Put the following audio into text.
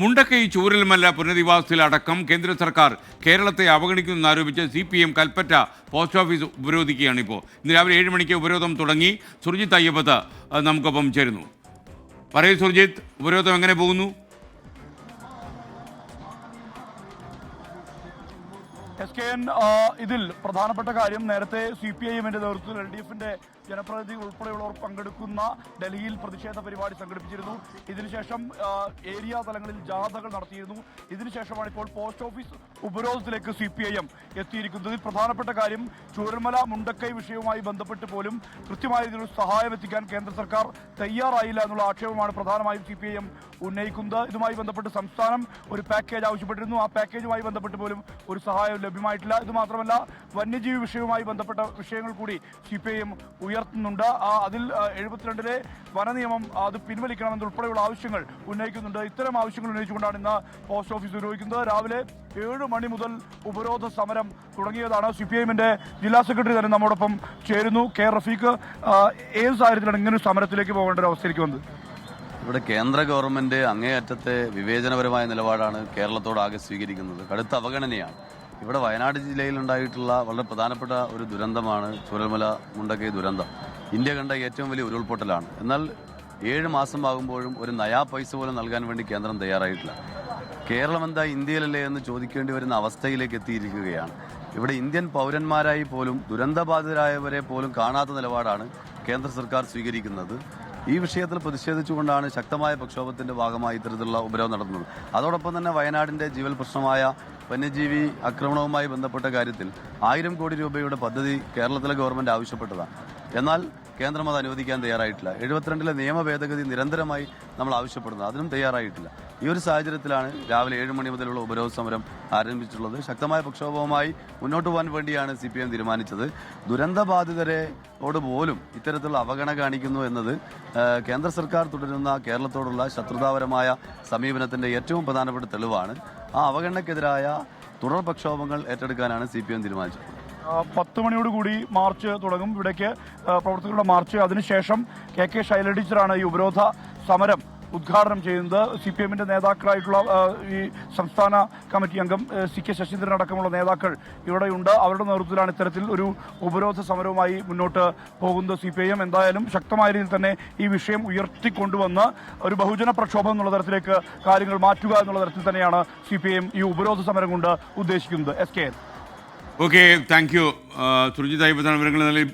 മുണ്ടക്കൈ ചൂരൽമല്ല പുനരധിവാസത്തിലടക്കം കേന്ദ്ര സർക്കാർ കേരളത്തെ അവഗണിക്കുന്നെന്നാരോപിച്ച് C P M Kalpetta post office ഉപരോധിക്കുകയാണ് ഇപ്പോൾ ഇന്ന് രാവിലെ ഏഴ് മണിക്ക് ഉപരോധം തുടങ്ങി. സുർജിത് അയ്യപ്പത്ത് നമുക്കൊപ്പം ചേരുന്നു. പറയൂ സുർജിത് ഉപരോധം എങ്ങനെ പോകുന്നു? എസ് കെ എൻ ഇതിൽ പ്രധാനപ്പെട്ട കാര്യം നേരത്തെ സി പി ഐ എമ്മിന്റെ നേതൃത്വത്തിൽ എൽ ഡി എഫിന്റെ ജനപ്രതിനിധികൾ ഉൾപ്പെടെയുള്ളവർ പങ്കെടുക്കുന്ന ഡൽഹിയിൽ പ്രതിഷേധ പരിപാടി സംഘടിപ്പിച്ചിരുന്നു. ഇതിനുശേഷം ഏരിയ തലങ്ങളിൽ ജാഥകൾ നടത്തിയിരുന്നു. ഇതിനുശേഷമാണ് ഇപ്പോൾ പോസ്റ്റ് ഓഫീസ് ഉപരോധത്തിലേക്ക് സി പി ഐ എം എത്തിയിരിക്കുന്നത്. പ്രധാനപ്പെട്ട കാര്യം ചൂരന്മല മുണ്ടക്കൈ വിഷയവുമായി ബന്ധപ്പെട്ട് പോലും കൃത്യമായ രീതിയിൽ സഹായം എത്തിക്കാൻ കേന്ദ്ര സർക്കാർ തയ്യാറായില്ല എന്നുള്ള ആക്ഷേപമാണ് പ്രധാനമായും സി പി ഐ എം ഉന്നയിക്കുന്നത്. ഇതുമായി ബന്ധപ്പെട്ട് സംസ്ഥാനം ഒരു പാക്കേജ് ആവശ്യപ്പെട്ടിരുന്നു. ആ പാക്കേജുമായി ബന്ധപ്പെട്ട് പോലും ഒരു സഹായം ലഭ്യമായിട്ടില്ല. ഇത് മാത്രമല്ല വന്യജീവി വിഷയവുമായി ബന്ധപ്പെട്ട വിഷയങ്ങൾ കൂടി സി പി ഐ എം ഉയർത്തുന്നുണ്ട് അതിൽ എഴുപത്തിരണ്ടിലെ വനനിയമം അത് പിൻവലിക്കണമെന്നുൾപ്പെടെയുള്ള ആവശ്യങ്ങൾ ഉന്നയിക്കുന്നുണ്ട്. ഇത്തരം ആവശ്യങ്ങൾ ഉന്നയിച്ചുകൊണ്ടാണ് ഇന്ന് പോസ്റ്റ് ഓഫീസ് ഉപയോഗിക്കുന്നത് രാവിലെ ഏഴ് മണി മുതൽ ഉപരോധ സമരം തുടങ്ങിയതാണ്. സി പി ഐഎമ്മിന്റെ ജില്ലാ സെക്രട്ടറി തന്നെ നമ്മോടൊപ്പം ചേരുന്നു. കെ. റഫീഖ് ഏത് സാഹചര്യത്തിലാണ് ഇങ്ങനെ ഒരു സമരത്തിലേക്ക് പോകേണ്ട ഒരു അവസ്ഥയിലേക്ക് വന്നത്? ഇവിടെ കേന്ദ്ര ഗവൺമെന്റ് അങ്ങേയറ്റത്തെ വിവേചനപരമായ നിലപാടാണ് കേരളത്തോട് ആകെ സ്വീകരിക്കുന്നത്. കടുത്ത അവഗണനയാണ്. ഇവിടെ വയനാട് ജില്ലയിൽ ഉണ്ടായിട്ടുള്ള വളരെ പ്രധാനപ്പെട്ട ഒരു ദുരന്തമാണ് ചൂരൽമല മുണ്ടക്കൈ ദുരന്തം. ഇന്ത്യ കണ്ട ഏറ്റവും വലിയ ഉരുൾപൊട്ടലാണ്. എന്നാൽ ഏഴ് മാസം ആകുമ്പോഴും ഒരു നയാ പൈസ പോലും നൽകാൻ വേണ്ടി കേന്ദ്രം തയ്യാറായിട്ടില്ല. കേരളം എന്താ ഇന്ത്യയിലല്ലേ എന്ന് ചോദിക്കേണ്ടി വരുന്ന അവസ്ഥയിലേക്ക് എത്തിയിരിക്കുകയാണ്. ഇവിടെ ഇന്ത്യൻ പൗരന്മാരായി പോലും ദുരന്തബാധിതരായവരെ പോലും കാണാത്ത നിലപാടാണ് കേന്ദ്ര സർക്കാർ സ്വീകരിക്കുന്നത്. ഈ വിഷയത്തിൽ പ്രതിഷേധിച്ചുകൊണ്ടാണ് ശക്തമായ പ്രക്ഷോഭത്തിന്റെ ഭാഗമായി ഇത്തരത്തിലുള്ള ഉപരോധം നടത്തുന്നത്. അതോടൊപ്പം തന്നെ വയനാടിന്റെ ജീവൽ പ്രശ്നമായ വന്യജീവി ആക്രമണവുമായി ബന്ധപ്പെട്ട കാര്യത്തിൽ ആയിരം കോടി രൂപയുടെ പദ്ധതി കേരളത്തിലെ ഗവൺമെന്റ് ആവശ്യപ്പെട്ടതാണ് എന്നാൽ കേന്ദ്രം അത് അനുവദിക്കാൻ തയ്യാറായിട്ടില്ല. എഴുപത്തിരണ്ടിലെ നിയമ ഭേദഗതി നിരന്തരമായി നമ്മൾ ആവശ്യപ്പെടുന്നത്. അതിനും തയ്യാറായിട്ടില്ല. ഈ ഒരു സാഹചര്യത്തിലാണ് രാവിലെ ഏഴ് മണി മുതലുള്ള ഉപരോധ സമരം ആരംഭിച്ചിട്ടുള്ളത്. ശക്തമായ പ്രക്ഷോഭവുമായി മുന്നോട്ട് പോകാൻ വേണ്ടിയാണ് സി പി എം തീരുമാനിച്ചത് പോലും ഇത്തരത്തിലുള്ള അവഗണന കാണിക്കുന്നു എന്നത് കേന്ദ്ര സർക്കാർ തുടരുന്ന കേരളത്തോടുള്ള ശത്രുതാപരമായ സമീപനത്തിന്റെ ഏറ്റവും പ്രധാനപ്പെട്ട തെളിവാണ്. ആ അവഗണനക്കെതിരായ തുടർ പ്രക്ഷോഭങ്ങൾ ഏറ്റെടുക്കാനാണ് സി പി എം തീരുമാനിച്ചത്. പത്ത് മണിയോട് കൂടി മാർച്ച് തുടങ്ങും. ഇവിടേക്ക് പ്രവർത്തകരുടെ മാർച്ച്. അതിനുശേഷം കെ കെ ശൈല ടീച്ചറാണ് ഈ ഉപരോധ സമരം ഉദ്ഘാടനം ചെയ്യുന്നത് സി പി എമ്മിന്റെ നേതാക്കളായിട്ടുള്ള ഈ സംസ്ഥാന കമ്മിറ്റി അംഗം സി കെ ശശീന്ദ്രൻ അടക്കമുള്ള നേതാക്കൾ ഇവിടെയുണ്ട്. അവരുടെ നേതൃത്വത്തിലാണ് ഇത്തരത്തിൽ ഒരു ഉപരോധ സമരവുമായി മുന്നോട്ട് പോകുന്നത് സി പി ഐ എം എന്തായാലും ശക്തമായ രീതിയിൽ തന്നെ ഈ വിഷയം ഉയർത്തിക്കൊണ്ടുവന്ന് ഒരു ബഹുജന പ്രക്ഷോഭം എന്നുള്ള തരത്തിലേക്ക് കാര്യങ്ങൾ മാറ്റുക എന്നുള്ള തരത്തിൽ തന്നെയാണ് സി പി ഐ എം ഈ ഉപരോധ സമരം കൊണ്ട് ഉദ്ദേശിക്കുന്നത്. S K okay thank you. Surjith വിവരങ്ങൾ നൽകി.